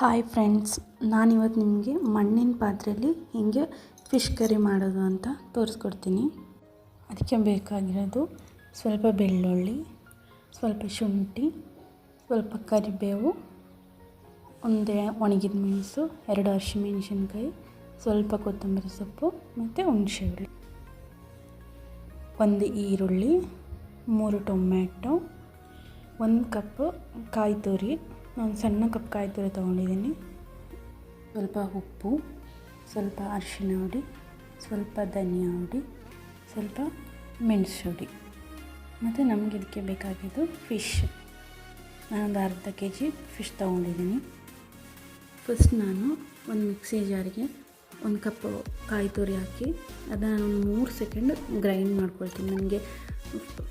Hi friends ನಾನಿವತ್ತು ನಿಮಗೆ ಮಣ್ಣಿನ ಪಾತ್ರೆಯಲ್ಲಿ ಹೀಗೆ ಫಿಶ್ ಕರಿ ಮಾಡೋದು ಅಂತ ತೋರಿಸ್ಕೊಡ್ತೀನಿ. ಅದಕ್ಕೆ ಬೇಕಾಗಿರೋದು ಸ್ವಲ್ಪ ಬೆಳ್ಳುಳ್ಳಿ, ಸ್ವಲ್ಪ ಶುಂಠಿ, ಸ್ವಲ್ಪ ಕರಿಬೇವು, ಒಂದೇ ಒಣಗಿದ ಮೆಣಸು, ಎರಡು ಹಸಿಮೆಣಸಿನ್ಕಾಯಿ, ಸ್ವಲ್ಪ ಕೊತ್ತಂಬರಿ ಸೊಪ್ಪು ಮತ್ತು ಹುಣಸೆ ಹುಳಿ ಒಂದು ಈರುಳ್ಳಿ, ಮೂರು ಟೊಮ್ಯಾಟೊ, ಒಂದು ಕಪ್ ಕಾಯಿ ತುರಿ. ನಾನು ಸಣ್ಣ ಕಪ್ ಕಾಯಿ ತುರಿ ತೊಗೊಂಡಿದ್ದೀನಿ. ಸ್ವಲ್ಪ ಉಪ್ಪು, ಸ್ವಲ್ಪ ಅರಿಶಿನ ಹುಡಿ, ಸ್ವಲ್ಪ ಧನಿಯಾ ಹುಡಿ, ಸ್ವಲ್ಪ ಮೆಣಸು ಹುಡಿ. ಮತ್ತು ನಮಗೆ ಇದಕ್ಕೆ ಬೇಕಾಗಿದ್ದು ಫಿಶ್ ನಾನೊಂದು ಅರ್ಧ ಕೆ ಜಿ ಫಿಶ್ ತೊಗೊಂಡಿದ್ದೀನಿ. ಫಸ್ಟ್ ನಾನು ಒಂದು ಮಿಕ್ಸಿ ಜಾರಿಗೆ ಒಂದು ಕಪ್ ಕಾಯಿ ತುರಿ ಹಾಕಿ, ಅದನ್ನು ಒಂದು ಮೂರು ಸೆಕೆಂಡ್ ಗ್ರೈಂಡ್ ಮಾಡ್ಕೊಳ್ತೀನಿ. ನನಗೆ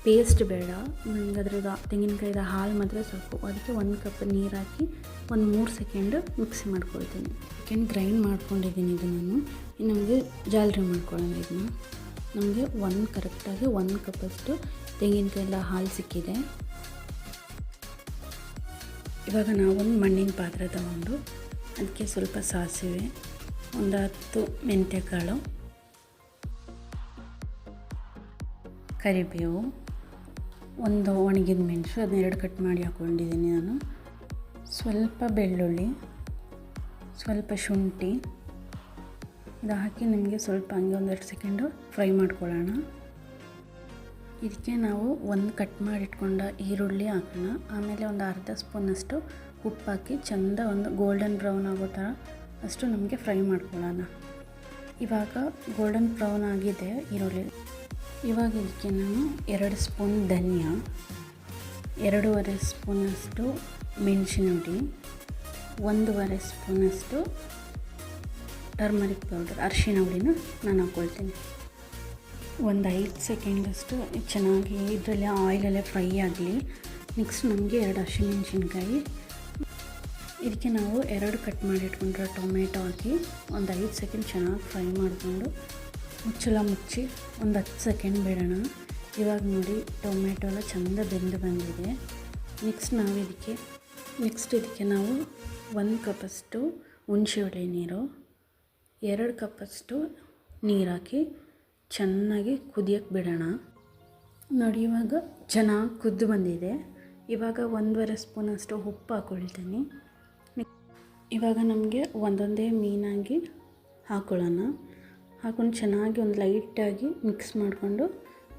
ಪೇಸ್ಟ್ ಬೇಡ. ನನಗೆ ಅದ್ರದ್ದು ತೆಂಗಿನಕಾಯಿದ ಹಾಲು ಮಾತ್ರ ಸಾಕು. ಅದಕ್ಕೆ ಒಂದು ಕಪ್ ನೀರು ಹಾಕಿ ಒಂದು ಮೂರು ಸೆಕೆಂಡ್ ಮಿಕ್ಸಿ ಮಾಡ್ಕೊಳ್ತೀನಿ. ಸೆಕೆಂಡ್ ಗ್ರೈಂಡ್ ಮಾಡ್ಕೊಂಡಿದ್ದೀನಿ ಇದು ನಾನು ನಮಗೆ ಜಾಲರಿ ಮಾಡ್ಕೊಳ್ಳೋಣ ನಮಗೆ ಒಂದು ಕರೆಕ್ಟಾಗಿ ಒಂದು ಕಪ್ಪಷ್ಟು ತೆಂಗಿನಕಾಯೆಲ್ಲ ಹಾಲು ಸಿಕ್ಕಿದೆ. ಇವಾಗ ನಾವೊಂದು ಮಣ್ಣಿನ ಪಾತ್ರೆ ತಗೊಂಡು, ಅದಕ್ಕೆ ಸ್ವಲ್ಪ ಸಾಸಿವೆ, ಒಂದು ಹತ್ತು ಮೆಂತ್ಯಕಾಳು ಕರಿಬೇವು, ಒಂದು ಒಣಗಿದ ಮೆಣಸು ಅದನ್ನೆರಡು ಕಟ್ ಮಾಡಿ ಹಾಕ್ಕೊಂಡಿದ್ದೀನಿ ನಾನು. ಸ್ವಲ್ಪ ಬೆಳ್ಳುಳ್ಳಿ, ಸ್ವಲ್ಪ ಶುಂಠಿ, ಇದು ಹಾಕಿ ನಿಮಗೆ ಸ್ವಲ್ಪ ಹಂಗೆ ಒಂದೆರಡು ಸೆಕೆಂಡು ಫ್ರೈ ಮಾಡ್ಕೊಳ್ಳೋಣ. ಇದಕ್ಕೆ ನಾವು ಒಂದು ಕಟ್ ಮಾಡಿಟ್ಕೊಂಡ ಈರುಳ್ಳಿ ಹಾಕೋಣ. ಆಮೇಲೆ ಒಂದು ಅರ್ಧ ಸ್ಪೂನಷ್ಟು ಉಪ್ಪು ಹಾಕಿ ಚೆಂದ ಒಂದು ಗೋಲ್ಡನ್ ಬ್ರೌನ್ ಆಗೋ ಥರ ಅಷ್ಟು ನಮಗೆ ಫ್ರೈ ಮಾಡ್ಕೊಳ್ಳೋಣ. ಇವಾಗ ಗೋಲ್ಡನ್ ಬ್ರೌನ್ ಆಗಿದೆ ಈರುಳ್ಳಿ. ಇವಾಗ ಇದಕ್ಕೆ ನಾನು ಎರಡು ಸ್ಪೂನ್ ಧನಿಯಾ, ಎರಡೂವರೆ ಸ್ಪೂನಷ್ಟು ಮೆಣಸಿನ ಹುಡಿ ಒಂದೂವರೆ ಸ್ಪೂನಷ್ಟು ಟರ್ಮರಿಕ್ ಪೌಡರ್, ಅರಿಶಿನ ಹುಡಿನ ನಾನು ಹಾಕ್ಕೊಳ್ತೀನಿ ಒಂದು ಐದು ಸೆಕೆಂಡಷ್ಟು ಚೆನ್ನಾಗಿ ಇದರಲ್ಲಿ ಆಯಿಲಲ್ಲೇ ಫ್ರೈ ಆಗಲಿ. ನೆಕ್ಸ್ಟ್ ನಮಗೆ ಎರಡು ಹಸಿಮೆಣಸಿನ್ಕಾಯಿ ಇದಕ್ಕೆ ನಾವು ಎರಡು ಕಟ್ ಮಾಡಿ ಇಟ್ಕೊಂಡ್ರೆ ಟೊಮೆಟೊ ಹಾಕಿ ಒಂದು ಐದು ಸೆಕೆಂಡ್ ಚೆನ್ನಾಗಿ ಫ್ರೈ ಮಾಡಿಕೊಂಡು ಮುಚ್ಚಳ ಮುಚ್ಚಿ ಒಂದು ಹತ್ತು ಸೆಕೆಂಡ್ ಬಿಡೋಣ. ಇವಾಗ ನೋಡಿ ಟೊಮೆಟೊ ಎಲ್ಲ ಚೆಂದ ಬೆಂದು ಬಂದಿದೆ. ನೆಕ್ಸ್ಟ್ ನಾವು ಇದಕ್ಕೆ ನೆಕ್ಸ್ಟ್ ಇದಕ್ಕೆ ನಾವು ಒಂದು ಕಪ್ಪಷ್ಟು ಹುಣಸೆಹುಳಿ ನೀರು, ಎರಡು ಕಪ್ಪಷ್ಟು ನೀರು ಹಾಕಿ ಚೆನ್ನಾಗಿ ಕುದಿಯೋಕ್ಕೆ ಬಿಡೋಣ. ನೋಡಿ, ಇವಾಗ ಚೆನ್ನಾಗಿ ಕುದ್ದು ಬಂದಿದೆ. ಇವಾಗ ಒಂದೂವರೆ ಸ್ಪೂನಷ್ಟು ಉಪ್ಪು ಹಾಕ್ಕೊಳ್ತೀನಿ ಇವಾಗ ನಮಗೆ ಒಂದೊಂದೇ ಮೀನಾಗಿ ಹಾಕ್ಕೊಳ್ಳೋಣ ಹಾಕೊಂಡು ಚೆನ್ನಾಗಿ ಒಂದು ಲೈಟಾಗಿ ಮಿಕ್ಸ್ ಮಾಡಿಕೊಂಡು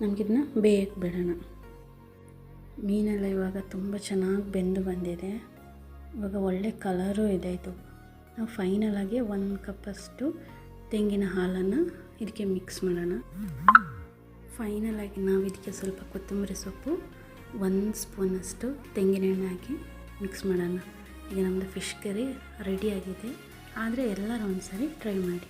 ನಮಗಿದನ್ನ ಬೇಯಕ್ಕೆ ಬಿಡೋಣ. ಮೀನೆಲ್ಲ ಇವಾಗ ತುಂಬ ಚೆನ್ನಾಗಿ ಬೆಂದು ಬಂದಿದೆ. ಇವಾಗ ಒಳ್ಳೆ ಕಲರು ಇದೆ ಇದು. ನಾವು ಫೈನಲಾಗಿ ಒಂದು ಕಪ್ಪಷ್ಟು ತೆಂಗಿನ ಹಾಲನ್ನು ಇದಕ್ಕೆ ಮಿಕ್ಸ್ ಮಾಡೋಣ. ಫೈನಲಾಗಿ ನಾವು ಇದಕ್ಕೆ ಸ್ವಲ್ಪ ಕೊತ್ತಂಬರಿ ಸೊಪ್ಪು, ಒಂದು ಸ್ಪೂನಷ್ಟು ತೆಂಗಿನೆಣ್ಣೆ ಹಾಕಿ ಮಿಕ್ಸ್ ಮಾಡೋಣ. ಈಗ ನಮ್ಮದು ಫಿಶ್ ಕರಿ ರೆಡಿಯಾಗಿದೆ ಆದರೆ ಎಲ್ಲರೂ ಒಂದು ಸಾರಿ ಟ್ರೈ ಮಾಡಿ.